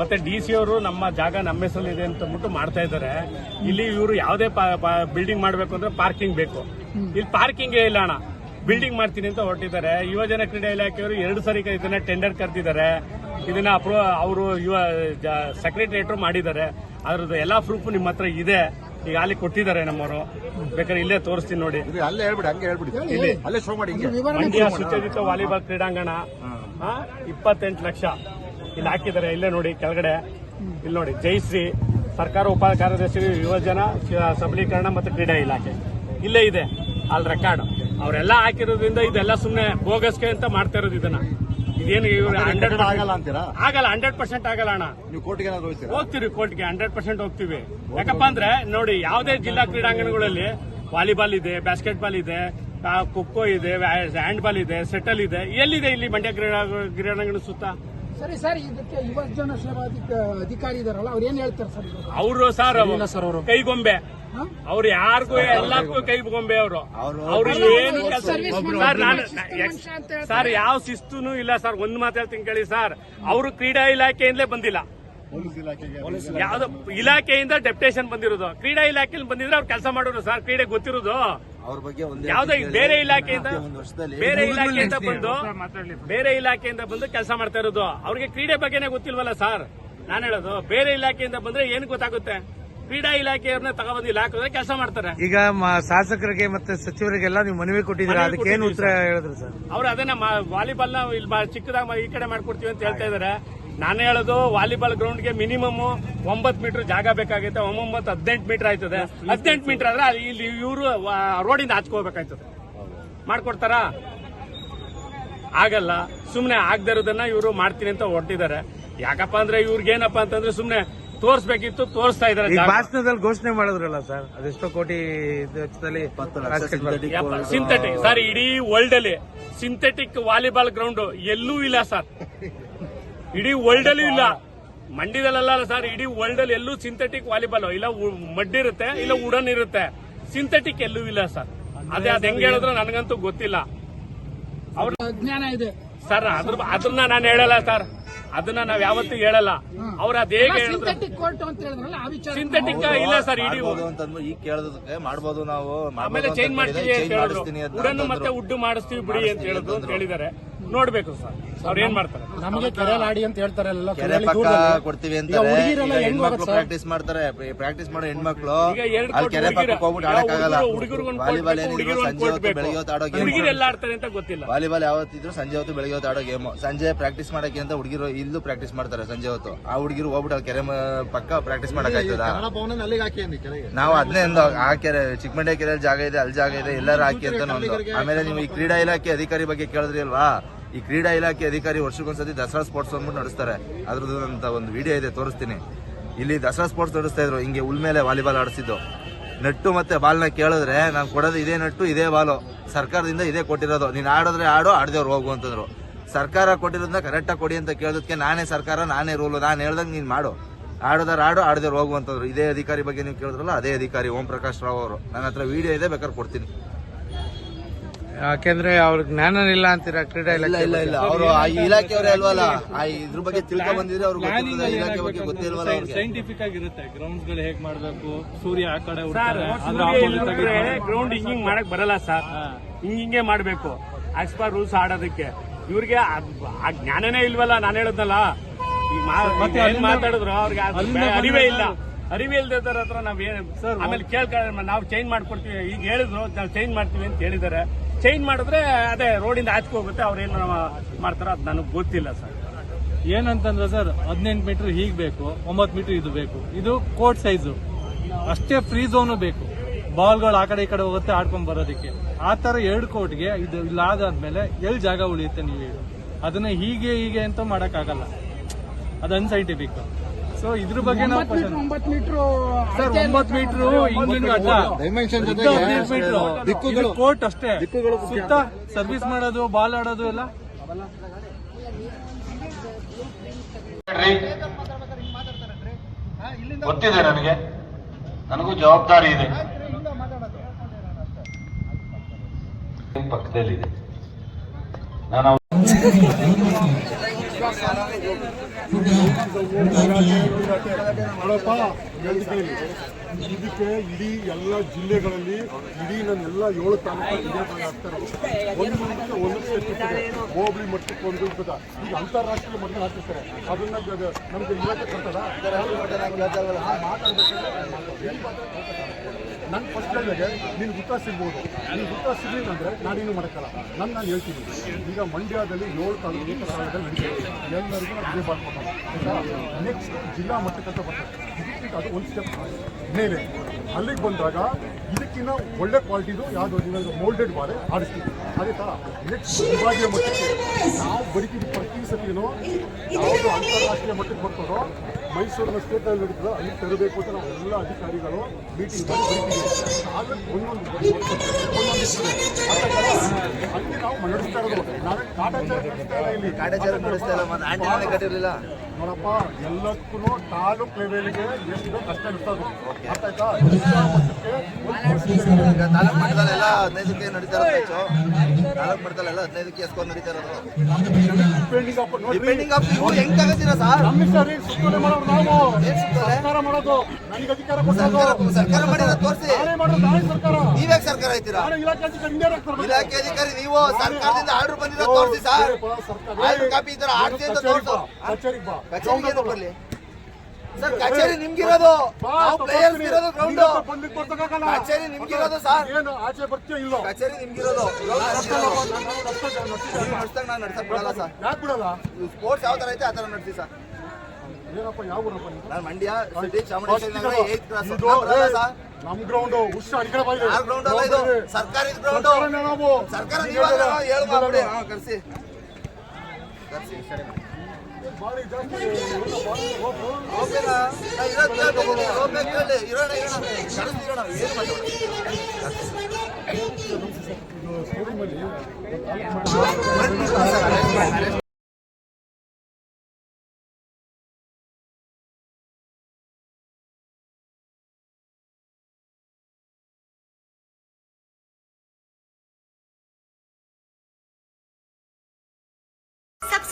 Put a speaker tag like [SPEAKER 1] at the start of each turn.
[SPEAKER 1] ಮತ್ತೆ D C ಅವರು ನಮ್ಮ ಜಾಗ ನಮ್ಮ ಹೆಸರಲ್ಲಿದೆ ಅಂತ ಅಂದ್ಬಿಟ್ಟು ಮಾಡ್ತಾ ಇದ್ದಾರೆ. ಇಲ್ಲಿ ಇವರು ಯಾವುದೇ ಬಿಲ್ಡಿಂಗ್ ಮಾಡಬೇಕು ಅಂದ್ರೆ ಪಾರ್ಕಿಂಗ್ ಬೇಕು. ಇಲ್ಲಿ ಪಾರ್ಕಿಂಗೇ ಇಲ್ಲ ಅಣ್ಣ. ಬಿಲ್ಡಿಂಗ್ ಮಾಡ್ತೀನಿ ಅಂತ ಹೊರಟಿದ್ದಾರೆ. ಯುವಜನ ಕ್ರೀಡಾ ಇಲಾಖೆಯವರು ಎರಡು ಸರಿ ಇದನ್ನ ಟೆಂಡರ್ ಕರೆದಿದ್ದಾರೆ. ಇದನ್ನ ಅಪ್ರೂವ್ ಅವರು ಯುವ ಸೆಕ್ರೆಟರಿಯೇಟ್ರು ಮಾಡಿದ್ದಾರೆ. ಅದ್ರದ್ದು ಎಲ್ಲಾ ಪ್ರೂಫ್ ನಿಮ್ಮ ಹತ್ರ ಇದೆ. ಈಗ ಅಲ್ಲಿ ಕೊಟ್ಟಿದ್ದಾರೆ ನಮ್ಮವರು. ಬೇಕಾದ್ರೆ ಇಲ್ಲೇ ತೋರಿಸ್ತೀನಿ ನೋಡಿ.
[SPEAKER 2] ಅಲ್ಲೇ ಹೇಳ್ಬಿಡಿ ಹಂಗೆ ಹೇಳ್ಬಿಡಿ.
[SPEAKER 1] ಇಲ್ಲಿ.
[SPEAKER 2] ಅಲ್ಲೇ ಶೋ ಮಾಡಿ
[SPEAKER 1] ಮಂಡ್ಯ ಸುಚರಿತ ವಾಲಿಬಾಲ್ ಕ್ರೀಡಾಂಗಣ. ಇಪ್ಪತ್ತೆಂಟು ಲಕ್ಷ. ಇಲ್ಲಿ ಹಾಕಿದ್ದಾರೆ. ಇಲ್ಲೇ ನೋಡಿ ಕೆಳಗಡೆ. ಇಲ್ಲಿ ನೋಡಿ ಜೈಶ್ರೀ ಸರ್ಕಾರ ಉಪ ಕಾರ್ಯದರ್ಶಿ ಯುವಜನ ಸಬಲೀಕರಣ ಮತ್ತು ಕ್ರೀಡಾ ಇಲಾಖೆ. ಇಲ್ಲೇ ಇದೆ ಅಲ್ಲಿ ರೆಕಾರ್ಡ್ ಅವರೆಲ್ಲ ಹಾಕಿರೋದ್ರಿಂದ ಇದೆಲ್ಲ ಸುಮ್ಮನೆ ಬೋಗಸ್ಗೆ ಅಂತ ಮಾಡ್ತಾ ಇರೋದು ಇದನ್ನ. ಇದೇನು ಇವ್ರು ಹಂಡ್ರೆಡ್
[SPEAKER 2] ಆಗಲ್ಲ ಅಂತೀರಾ?
[SPEAKER 1] ಆಗಲ್ಲ ಹಂಡ್ರೆಡ್ ಪರ್ಸೆಂಟ್ ಆಗಲ್ಲ ಅಣ್ಣ.
[SPEAKER 2] ನೀವು ಕೋರ್ಟ್ಗೆ
[SPEAKER 1] ಹೋಗ್ತೀವಿ ಕೋರ್ಟ್ಗೆ ಹಂಡ್ರೆಡ್ ಪರ್ಸೆಂಟ್ ಹೋಗ್ತೀವಿ. ಯಾಕಪ್ಪ ಅಂದ್ರೆ ನೋಡಿ ಯಾವುದೇ ಜಿಲ್ಲಾ ಕ್ರೀಡಾಂಗಣಗಳಲ್ಲಿ ವಾಲಿಬಾಲ್ ಇದೆ ಬ್ಯಾಸ್ಕೆಟ್ಬಾಲ್ ಇದೆ ಖೋ ಖೋ ಇದೆ ಹ್ಯಾಂಡ್ ಬಾಲ್ ಇದೆ ಸೆಟಲ್ ಇದೆ. ಎಲ್ಲಿದೆ ಇಲ್ಲಿ ಮಂಡ್ಯ ಕ್ರೀಡಾ ಕ್ರೀಡಾಂಗಣ ಸುತ್ತ?
[SPEAKER 3] ಸರಿ ಸರ್ ಇದಕ್ಕೆ ಯುವಜನ ಸೇವಾ ಅಧಿಕ- ಅಧಿಕಾರಿ ಇದಾರಲ್ಲ ಅವ್ರು ಏನ್ ಹೇಳ್ತಾರೆ ಸರ್
[SPEAKER 1] ಅವರು ಸರ್
[SPEAKER 3] ಇಲ್ಲ ಸರ್ ಅವರು.
[SPEAKER 1] ಕೈಗೊಂಬೆ? ಅವ್ರು ಯಾರಿಗೂ ಎಲ್ಲಕ್ಕೂ ಕೈಗೊಂಬೆ ಅವರು.
[SPEAKER 2] ಅವ್ರು-
[SPEAKER 1] ಅವ್ರು ಏನು ಕೆಲಸ ಸರ್ ನಾನು
[SPEAKER 3] ಶಿಸ್ತು ಅಂತ
[SPEAKER 1] ಸರ್ ಯಾವ ಶಿಸ್ತುನು ಇಲ್ಲ ಸರ್. ಒಂದ್ ಮಾತು ಹೇಳ್ತೀನಿ ಕೇಳಿ ಸರ್. ಅವರು ಕ್ರೀಡಾ ಇಲಾಖೆಯಿಂದಲೇ ಬಂದಿಲ್ಲ. ಯಾವ್ದು ಇಲಾಖೆಯಿಂದ ಡೆಪ್ಟೇಷನ್ ಬಂದಿರೋದು. ಕ್ರೀಡಾ ಇಲಾಖೆಯಲ್ಲಿ ಬಂದಿದ್ರೆ ಅವ್ರು ಕೆಲಸ ಮಾಡೋರು ಸರ್. ಕ್ರೀಡೆ ಗೊತ್ತಿರೋದು.
[SPEAKER 4] ಅವ್ರ ಬಗ್ಗೆ ಒಂದೇ
[SPEAKER 1] ಯಾವ್ದೋ ಈಗ ಬೇರೆ ಇಲಾಖೆಯಿಂದ
[SPEAKER 4] ಒಂದು ವರ್ಷದಲ್ಲಿ
[SPEAKER 1] ಬೇರೆ ಇಲಾಖೆಯಿಂದ ಬಂದು ಬೇರೆ ಇಲಾಖೆಯಿಂದ ಬಂದು ಕೆಲಸ ಮಾಡ್ತಾ ಇರೋದು. ಅವ್ರಿಗೆ ಕ್ರೀಡೆ ಬಗ್ಗೆನೇ ಗೊತ್ತಿಲ್ವಲ್ಲ ಸರ್? ನಾನು ಹೇಳೋದು ಬೇರೆ ಇಲಾಖೆಯಿಂದ ಬಂದ್ರೆ ಏನ್ ಗೊತ್ತಾಗುತ್ತೆ? ಕ್ರೀಡಾ ಇಲಾಖೆಯವ್ರನ್ನ ತಗೊಬಂದು ಇಲಾಖೆ ಹಾಕಿದ್ರೆ ಕೆಲಸ ಮಾಡ್ತಾರೆ.
[SPEAKER 5] ಈಗ ಮ- ಶಾಸಕರಿಗೆ ಮತ್ತೆ ಸಚಿವರಿಗೆಲ್ಲ ನೀವು ಮನವಿ ಕೊಟ್ಟಿದ್ದೀರಾ?
[SPEAKER 1] ಮನವಿ
[SPEAKER 5] ಅದಕ್ಕೆ ಏನು ಉತ್ತರ ಹೇಳಿದ್ರು ಸರ್?
[SPEAKER 1] ಅವ್ರು ಅದನ್ನ ವಾಲಿಬಾಲ್ನ ಇಲ್ಲಿ ಚಿಕ್ಕದಾಗ ಈ ಕಡೆ ಮಾಡ್ಕೊಡ್ತೀವಿ ಅಂತ ಹೇಳ್ತಾ ಇದಾರೆ. ನಾನು ಹೇಳೋದು ವಾಲಿಬಾಲ್ ಗ್ರೌಂಡ್ಗೆ ಮಿನಿಮಮ್ ಒಂಬತ್ ಮೀಟರ್ ಜಾಗ ಬೇಕಾಗುತ್ತೆ ಒಂಬತ್ತು ಹದಿನೆಂಟು ಮೀಟರ್ ಆಯ್ತದೆ. ಹದಿನೆಂಟು ಮೀಟರ್ ಆದ್ರೆ ಇಲ್ಲಿ ಇವರು ರೋಡಿಂದ ಹಚ್ಕೋಬೇಕಾಯ್ತದೆ ಮಾಡ್ಕೊಡ್ತಾರಾ? ಆಗಲ್ಲ. ಸುಮ್ನೆ ಆಗದಿರೋದನ್ನ ಇವರು ಮಾಡ್ತೀನಿ ಅಂತ ಹೊರಟಿದ್ದಾರೆ. ಯಾಕಪ್ಪ ಅಂದ್ರೆ ಏನಪ್ಪಾ ಅಂತಂದ್ರೆ ಸುಮ್ನೆ ತೋರ್ಸ್ಬೇಕಿತ್ತು ತೋರಿಸ್ತಾ ಇದಾರೆ.
[SPEAKER 5] ಭಾಷಣದಲ್ಲಿ ಘೋಷಣೆ ಮಾಡಿದ್ರಲ್ಲ ಸರ್? ಅದೆಷ್ಟೋ ಕೋಟಿ.
[SPEAKER 1] ಸಿಂಥೆಟಿಕ್ ಸರ್ ಇಡೀ ವರ್ಲ್ಡ್ ಅಲ್ಲಿ ಸಿಂಥೆಟಿಕ್ ವಾಲಿಬಾಲ್ ಗ್ರೌಂಡ್ ಎಲ್ಲೂ ಇಲ್ಲ ಸರ್. ಇಡೀ ವರ್ಲ್ಡ್ ಅಲ್ಲೂ ಇಲ್ಲ. ಮಂಡ್ಯದಲ್ಲ ಸರ್ ಇಡೀ ವರ್ಲ್ಡ್ ಅಲ್ಲಿ ಎಲ್ಲೂ ಸಿಂಥೆಟಿಕ್ ವಾಲಿಬಾಲ್ ಇಲ್ಲ ಮಡ್ ಇರುತ್ತೆ ಇಲ್ಲ ಉಡನ್ ಇರುತ್ತೆ. ಸಿಂಥೆಟಿಕ್ ಎಲ್ಲೂ ಇಲ್ಲ ಸರ್ ಅದೇ ಅದ್ ಹೆಂಗ್ ಹೇಳಿದ್ರು ನನಗಂತೂ ಗೊತ್ತಿಲ್ಲ.
[SPEAKER 3] ಜ್ಞಾನ ಇದೆ.
[SPEAKER 1] ಸರ್ ಅದ್ರ ಅದನ್ನ ನಾನು ಹೇಳಲ್ಲ ಸರ್ ಅದನ್ನ ನಾವ್ ಯಾವತ್ತೂ ಹೇಳಲ್ಲ. ಅವ್ರ ಅದ್ ಹೇಗೆ ಹೇಳಿದ್ರು?
[SPEAKER 3] ಸಿಂಥೆಟಿಕ್ ಕೋರ್ಟ್ ಅಂತ ಹೇಳಿದ್ರಲ್ಲ ಆ ವಿಚಾರ
[SPEAKER 1] ಸಿಂಥೆಟಿಕ್ ಇಲ್ಲ ಸರ್ ಇಡೀ
[SPEAKER 4] ಮಾಡ್ಬೋದು ಅಂತಂದ್ರು ಈಗ ಕೇಳೋದಕ್ಕೆ ಮಾಡ್ಬೋದು ನಾವು.
[SPEAKER 1] ಆಮೇಲೆ ಚೇಂಜ್ ಮಾಡ್ತೀವಿ ಅಂತ ಹೇಳಿದ್ರು. ಮತ್ತೆ. ಉಡ್ಡು ಮಾಡಿಸ್ತೀವಿ ಬಿಡಿ ಅಂತ ಹೇಳಿದ್ರು ಅಂತ ಹೇಳಿದ್ದಾರೆ. ನೋಡ್ಬೇಕು ಸರ್ ಮಾಡ್ತಾರೆ?
[SPEAKER 3] ನಮಗೆ ಕೆರೆಯಲ್ಲಿ ಆಡಿ ಅಂತ ಹೇಳ್ತಾರೆ ಎಲ್ಲ
[SPEAKER 4] ಕೆರೆ ಪಕ್ಕ ಕೊಡ್ತೀವಿ ಅಂತಾರೆ.
[SPEAKER 3] ಹುಡುಗಿರೆಲ್ಲ
[SPEAKER 4] ಈಗ
[SPEAKER 3] ಹೆಂಗ್
[SPEAKER 4] ಹೆಣ್ಮಕ್ಳು
[SPEAKER 3] ಹೋಗುತ್ತೆ
[SPEAKER 4] ಪ್ರಾಕ್ಟೀಸ್ ಮಾಡ್ತಾರೆ. ಪ್ರಾಕ್ಟೀಸ್ ಮಾಡೋ ಹೆಣ್ಮಕ್ಳು
[SPEAKER 1] ಈಗ ಎರಡು
[SPEAKER 4] ಅಲ್ಲಿ
[SPEAKER 1] ಕೋಟಿ
[SPEAKER 4] ಕೆರೆ
[SPEAKER 1] ಹುಡುಗಿರ-
[SPEAKER 4] ಪಕ್ಕ ಹೋಗ್ಬಿಟ್ಟು ಆಡಕ್ಕಾಗಲ್ಲ
[SPEAKER 1] ಹುಡುಗರು-
[SPEAKER 4] ವಾಲಿಬಾಲ್ ಏನಿದ್ರು ಸಂಜೆ ಹೊತ್ತು
[SPEAKER 1] ಬೇಕು.
[SPEAKER 4] ಬೆಳಗ್ಗೆ ಹೊತ್ತು ಆಡೋ ಗೇಮ್
[SPEAKER 1] ಹುಡುಗಿರು ಎಲ್ಲ ಆಡ್ತಾರೆ ಅಂತ ಗೊತ್ತಿಲ್ಲ.
[SPEAKER 4] ವಾಲಿಬಾಲ್ ಯಾವತ್ತಿದ್ರು ಸಂಜೆ ಹೊತ್ತು ಬೆಳಿಗ್ಗೆ ಹೊತ್ತು ಆಡೋ ಗೇಮ್ ಸಂಜೆ ಪ್ರಾಕ್ಟೀಸ್ ಮಾಡಕ್ಕೆ ಅಂತ ಹುಡುಗಿರು ಇಲ್ಲೂ ಪ್ರಾಕ್ಟೀಸ್ ಮಾಡ್ತಾರೆ ಸಂಜೆ ಹೊತ್ತು. ಆ ಹುಡುಗಿರು ಹೋಗ್ಬಿಟ್ಟು ಅಲ್ಲಿ ಕೆರೆ ಮ- ಪಕ್ಕ ಪ್ರಾಕ್ಟೀಸ್ ಮಾಡಕ್ ಆಯ್ತದ
[SPEAKER 2] ಕನ್ನಡ ಭವನ ಅಲ್ಲಿಗೆ ಹಾಕಿ ಅಂದಿ ಕೆಳಗೆ
[SPEAKER 4] ನಾವು ಅದನ್ನೇ ಒಂದು ಆ ಕೆರೆ ಚಿಕ್ಕಮಂಡ್ಯ ಕೆರೆಯಲ್ಲಿ ಜಾಗ ಇದೆ ಅಲ್ಲಿ ಜಾಗ ಇದೆ ಎಲ್ಲರೂ ಹಾಕಿ ಅಂತ ಒಂದು ಆಮೇಲೆ ನೀವು ಈ ಕ್ರೀಡಾ ಇಲಾಖೆ ಅಧಿಕಾರಿ ಬಗ್ಗೆ ಕೇಳಿದ್ರಿ ಅಲ್ವಾ? ಈ ಕ್ರೀಡಾ ಇಲಾಖೆ ಅಧಿಕಾರಿ ವರ್ಷಕ್ಕೊಂದ್ಸತಿ ದಸರಾ ಸ್ಪೋರ್ಟ್ಸ್ ಅಂದ್ಬಿಟ್ಟು ನಡೆಸ್ತಾರೆ. ಅದ್ರದ್ದು ಅಂತ ಒಂದು ವಿಡಿಯೋ ಇದೆ, ತೋರಿಸ್ತೀನಿ. ಇಲ್ಲಿ ದಸರಾ ಸ್ಪೋರ್ಟ್ಸ್ ನಡೆಸ್ತಾ ಇದ್ರು, ಹಿಂಗೆ ಉಲ್ ಮೇಲೆ ವಾಲಿಬಾಲ್ ಆಡಿಸಿದ್ದು. ನೆಟ್ಟು ಮತ್ತೆ ಬಾಲ್ನ ಕೇಳಿದ್ರೆ, ನಾನು ಕೊಡೋದು ಇದೇ ನೆಟ್ಟು, ಇದೇ ಬಾಲು. ಸರ್ಕಾರದಿಂದ ಇದೇ ಕೊಟ್ಟಿರೋದು. ನೀನು ಆಡಿದ್ರೆ ಆಡೋ, ಆಡ್ದೇವ್ರು ಹೋಗು ಅಂತಂದ್ರು. ಸರ್ಕಾರ ಕೊಟ್ಟಿರೋದನ್ನ ಕರೆಕ್ಟಾಗಿ ಕೊಡಿ ಅಂತ ಕೇಳೋದಕ್ಕೆ ನಾನೇ ಸರ್ಕಾರ, ನಾನೇ ರೂಲು ನಾನು ಹೇಳ್ದಂಗೆ ನೀನು ಮಾಡು. ಆಡೋದಾರ ಆಡು, ಆಡದೇವ್ರು ಹೋಗು ಅಂತಂದ್ರು. ಇದೇ ಅಧಿಕಾರಿ ಬಗ್ಗೆ ನೀವು ಕೇಳಿದ್ರಲ್ಲ, ಅದೇ ಅಧಿಕಾರಿ ಓಂ ಪ್ರಕಾಶ್ ರಾವ್ ಅವರು. ನನ್ನ ಹತ್ರ ವಿಡಿಯೋ ಇದೆ, ಬೇಕಾದ್ರೆ ಕೊಡ್ತೀನಿ.
[SPEAKER 5] ಯಾಕೆಂದ್ರೆ ಅವ್ರ ಜ್ಞಾನ ಇಲ್ಲ ಅಂತೀರಾ ಕ್ರೀಡಾ
[SPEAKER 4] ಇಲ್ಲ
[SPEAKER 5] ಇಲಾಖೆ
[SPEAKER 4] ಇಲ್ಲ ಇಲ್ಲ. ಅವರು ಆ ಇಲಾಖೆಯವರೇ ಅಲ್ವಲ್ಲ? ಆ ಇದ್ರ ಬಗ್ಗೆ ತಿಳ್ಕೊ ಬಂದಿದ್ರೆ ಅವ್ರಿಗೆ ಗೊತ್ತಿಲ್ಲ ಇಲಾಖೆ ಬಗ್ಗೆ ಗೊತ್ತಿಲ್ವಲ್ಲ ಅವ್ರಿಗೆ.
[SPEAKER 6] ಸೈಂಟಿಫಿಕ್ ಆಗಿರುತ್ತೆ ಗ್ರೌಂಡ್ಸ್ಗಳು ಹೇಗ್ ಮಾಡ್ಬೇಕು? ಸೂರ್ಯ ಆ ಕಡೆ
[SPEAKER 1] ಸರ್ ಗ್ರೌಂಡ್ ಹಿಂಗಿಂಗ್ ಮಾಡಕ್ ಬರಲ್ಲ ಸರ್ ಹಿಂಗಿಂಗೆ ಮಾಡ್ಬೇಕು. ಆಸ್ ಪರ್ ರೂಲ್ಸ್ ಆಡೋದಕ್ಕೆ. ಇವ್ರಿಗೆ ಆ ಜ್ಞಾನನೇ ಇಲ್ವಲ್ಲ ನಾನು ಹೇಳದ್ನಲ್ಲ ಈಗ ಮಾತಾಡಿದ್ರು ಅವ್ರಿಗೆ ಅರಿವೇ ಇಲ್ಲ. ಅರಿವೇ ಇಲ್ದಿದ್ದರ ಹತ್ರ ನಾವ್ ಏನ್ ಆಮೇಲೆ ಕೇಳ್ಕೊಳ್ಳ ನಾವು ಚೇಂಜ್ ಮಾಡ್ಕೊಡ್ತೀವಿ. ಈಗ ಹೇಳಿದ್ರು ನಾವು ಚೇಂಜ್ ಮಾಡ್ತೀವಿ ಅಂತ ಹೇಳಿದ್ದಾರೆ. ಚೇಂಜ್ ಮಾಡಿದ್ರೆ ಅದೇ ರೋಡಿಂದ ಆಚೆ ಹೋಗುತ್ತೆ ಅವ್ರೇನು ಮಾಡ್ತಾರೋ ಅದು ನನಗೆ ಗೊತ್ತಿಲ್ಲ ಸರ್.
[SPEAKER 6] ಏನಂತಂದ್ರೆ ಸರ್, ಹದಿನೆಂಟು ಮೀಟರ್ ಹೀಗೆ ಬೇಕು, ಒಂಬತ್ತು ಮೀಟರ್ ಇದು ಬೇಕು. ಇದು ಕೋರ್ಟ್ ಸೈಜು. ಅಷ್ಟೇ ಫ್ರೀ ಝೋನು ಬೇಕು. ಬಾಲ್ಗಳು ಆ ಕಡೆ ಈ ಕಡೆ ಹೋಗುತ್ತೆ ಆಡ್ಕೊಂಡ್ ಬರೋದಕ್ಕೆ. ಆ ತರ ಎರಡು ಕೋರ್ಟ್ಗೆ ಇದು ಇಲ್ಲಾದಾದ್ಮೇಲೆ ಎಲ್ಲಿ ಜಾಗ ಉಳಿಯುತ್ತೆ ನೀವು ಅದನ್ನ ಹೀಗೆ ಹೀಗೆ ಅಂತ ಮಾಡೋಕ್ಕಾಗಲ್ಲ. ಅದು ಅನ್ಸೈಂಟಿಫಿಕ್ ಸೊ ಇದ್ರ ಬಗ್ಗೆ ನಾವು
[SPEAKER 3] ಒಂಬತ್ತು ಮೀಟರ್
[SPEAKER 6] ಸರ್ ಒಂಬತ್ತು ಮೀಟರ್ ಹಿಂಗಿಂಗ್ ಅಡ್ಡ.
[SPEAKER 2] ಡೈಮೆನ್ಷನ್
[SPEAKER 6] ಉದ್ದ
[SPEAKER 2] ಜೊತೆಗೆ
[SPEAKER 6] ಹದಿನೈದು ಮೀಟರ್.
[SPEAKER 2] ದಿಕ್ಕುಗಳು.
[SPEAKER 6] ಕೋರ್ಟ್ ಅಷ್ಟೇ. ಸುತ್ತ ಸರ್ವಿಸ್ ಮಾಡೋದು ಬಾಲ್ ಆಡೋದು ಎಲ್ಲ.
[SPEAKER 7] ಗೊತ್ತಿದೆ ನನಗೆ. ನನಗೂ ಜವಾಬ್ದಾರಿ ಇದೆ. ಪಕ್ಕದಲ್ಲಿದೆ. ನಾನು
[SPEAKER 8] ಸಾಲಾನೇ ಹೋಗ್ತಾರೆ ಹೊರಪಾ ಜಲ್ದಿ ಕೇಳಿ ಇದಕ್ಕೆ ಇಡೀ ಎಲ್ಲ ಜಿಲ್ಲೆಗಳಲ್ಲಿ ಇಡೀ ನನ್ನ ಎಲ್ಲ ಏಳು ತಾಲೂಕು ಹಾಕ್ತಾರೆ ಹೋಬಳಿ ಮಟ್ಟಕ್ಕೆ ಒಂದು ಇರ್ತದ ಈಗ ಅಂತಾರಾಷ್ಟ್ರೀಯ ಮಟ್ಟಕ್ಕೆ ಹಾಕಿರ್ತಾರೆ. ಅದನ್ನ ಅದು ನಮ್ಗೆ ಕೊಡ್ತದ ನನ್ನ ಫಸ್ಟ್ ಹೇಳಿದಾಗೆ ನೀನು ಉತ್ತರ ಸಿಗ್ಬೋದು ನೀನು ಉತ್ತರ ಸಿಗ್ಲಿಲ್ಲ ಅಂದರೆ ನಾನೇನು ಮಾಡೋಕ್ಕಲ್ಲ ನನ್ನ ನಾನು ಹೇಳ್ತೀನಿ. ಈಗ ಮಂಡ್ಯದಲ್ಲಿ ಏಳು ತಾಲೂಕು ನಡೀತದೆ ಎಲ್ಲರಿಗೂ ನಾನು ಮಾಡ್ಕೊತಾರೆ ನೆಕ್ಸ್ಟ್ ಜಿಲ್ಲಾ ಮಟ್ಟಕ್ಕಂತ ಬರ್ತದೆ. ಅದು ಒಂದು ಸ್ಟೆಪ್ ಮೇಲೆ ಅಲ್ಲಿಗೆ ಬಂದಾಗ ಇದಕ್ಕಿಂತ ಒಳ್ಳೆ ಕ್ವಾಲಿಟಿದು ಯಾವುದೋ ಮೋಲ್ಡೆಡ್ ಬಾರೆ ಆಡಿಸ್ತೀವಿ. ಅದೇ ಥರ ವಿಭಾಗೀಯ ಮಟ್ಟಕ್ಕೆ ನಾವು ಬರೀತೀವಿ ಪ್ರತಿ ಸತಿನೂ ಯಾವುದು ಅಂತಾರಾಷ್ಟ್ರೀಯ ಮಟ್ಟಕ್ಕೆ ಬರ್ತಾರೋ ಮೈಸೂರಿನ ಸ್ಟೇಟಲ್ಲಿ ನಡೀತದೆ ಅಲ್ಲಿ ತರಬೇಕು ಅಂತ ನಾವು ಎಲ್ಲ ಅಧಿಕಾರಿಗಳು ಮೀಟಿಂಗ್ ಮಾಡಿ ಬರೀತೀವಿ. ಒಂದೊಂದು ಅಲ್ಲಿ ನಾವು ನಡೆಸ್ತಾ ಇರೋದು ನಾವೇ ಕಾಟಾಚಾರ ನಡೆಸ್ತಾ ಇಲ್ಲ ಇಲ್ಲಿ.
[SPEAKER 4] ಕಾಟಾಚಾರ ನಡೆಸ್ತಾ ಇಲ್ಲ ಮತ್ತೆ ಆಂಟಿನೇ ಕಟ್ಟಿರಲಿಲ್ಲ?
[SPEAKER 8] ನೋಡಪ್ಪ ಎಲ್ಲಕ್ಕೂ ತಾಲೂಕ್ ಲೆವೆಲ್ಗೆ ಎಷ್ಟು ಕಷ್ಟ ಇರ್ತದೆ
[SPEAKER 4] ತಾಲೂಕ್ ಮಟ್ಟದಲ್ಲೆಲ್ಲ ಹದಿನೈದಕ್ಕೆ ನಡೀತಾ ಇರೋದು ತಾಲೂಕು ಮಟ್ಟದಲ್ಲೆಲ್ಲ ಹದಿನೈದಕ್ಕೆ ಎಸ್ಕೊಂಡು ನಡೀತಾ ಇರೋದು.
[SPEAKER 8] ಡಿಪೆಂಡಿಂಗ್ ಅಪ್
[SPEAKER 4] ಡಿಪೆಂಡಿಂಗ್ ಆಫ್ ನೀವು ಹೆಂಗ್ ತಗೋತೀರಾ ಸರ್?
[SPEAKER 8] ನಮ್ಮ ಸರಿ ಸುತ್ತೋಲೆ ನಾವು? ಸರ್ಕಾರ ಮಾಡೋದು? ನನಗೆ ಅಧಿಕಾರ
[SPEAKER 4] ಸರ್ಕಾರ ಮಾಡಿದ ತೋರಿಸಿ.
[SPEAKER 8] ನಾನೇ ಮಾಡೋದು ಸರ್ಕಾರ.
[SPEAKER 4] ನೀವೇ ಸರ್ಕಾರ
[SPEAKER 8] ಇಲಾಖೆ ಅಧಿಕಾರಿ
[SPEAKER 4] ಇಲಾಖೆ ಅಧಿಕಾರಿ ನೀವು ಸರ್ಕಾರದಿಂದ ಆರ್ಡರ್ ಬಂದಿರೋ ತೋರಿಸಿ ಸರ್. ಆರ್ಡರ್ ಕಾಪಿ ಇದ್ರ ಆರ್ಡರ್ ಅಂತ ತೋರಿಸು.
[SPEAKER 8] ಕಚೇರಿಗೆ ಬಾ.
[SPEAKER 4] ಕಚೇರಿಗೆ ಏನು ಬರ್ಲಿ? ಸರ್ ಕಚೇರಿ ನಿಮ್ಗಿರೋದು. ನಾವು ಪ್ಲೇಯರ್ಸ್ ಇರೋದು ಗ್ರೌಂಡ್. ಕಚೇರಿ ನಿಮ್ಗಿರೋದು ಸರ್.
[SPEAKER 8] ಏನು ಆಚೆ ಬರ್ತೀಯ ಇಲ್ಲ?
[SPEAKER 4] ಕಚೇರಿ ನಿಮ್ಗಿರೋದು.
[SPEAKER 8] ಇರೋದು ನಾನು.
[SPEAKER 4] ನೀವು ನಡ್ಸಕ್ ಬಿಡಲ್ಲ ಸರ್. ಸ್ಪೋರ್ಟ್ಸ್ ಯಾವ ತರ ಐತೆ ಆ ತರ ನಡ್ಸಿ ಸರ್
[SPEAKER 8] ಏನಪ್ಪ ಯಾವ ಊರಪ್ಪ ನೀವು?
[SPEAKER 4] ನಾನು Mandya city Chamarajeshwari Nagar eighth cross sir.
[SPEAKER 8] ನಮ್ ಗ್ರೌಂಡ್ ಹುಷ ಅಡಿಕೆ ಬಾಯಿದೆ
[SPEAKER 4] ಯಾರ್ ಗ್ರೌಂಡ್ ಅಲ್ಲ ಇದು? ಸರ್ಕಾರಿ ಗ್ರೌಂಡ್
[SPEAKER 8] ನಾವು.
[SPEAKER 4] ಸರ್ಕಾರ ನೀವಲ್ಲ ಬಿಡಿ. ಹಾ ಕರ್ಸಿ. ಕರ್ಸಿ.
[SPEAKER 8] ಜಾಸ್ತಿ ಏನು ಬಾರಿ ಹೋಗು.
[SPEAKER 4] ಓಕೆನಾ? ಇರೋದ್ ನೀವು ಹೋಗ್ಬೇಕು ಹೇಳಿ ಇರೋಣ ಇರೋಣ. ಕರ್ಸಿ ಇರೋಣ. ಏನು ಮಾತಾಡೋಣ ಸರ್, arrange ಮಾಡಿ.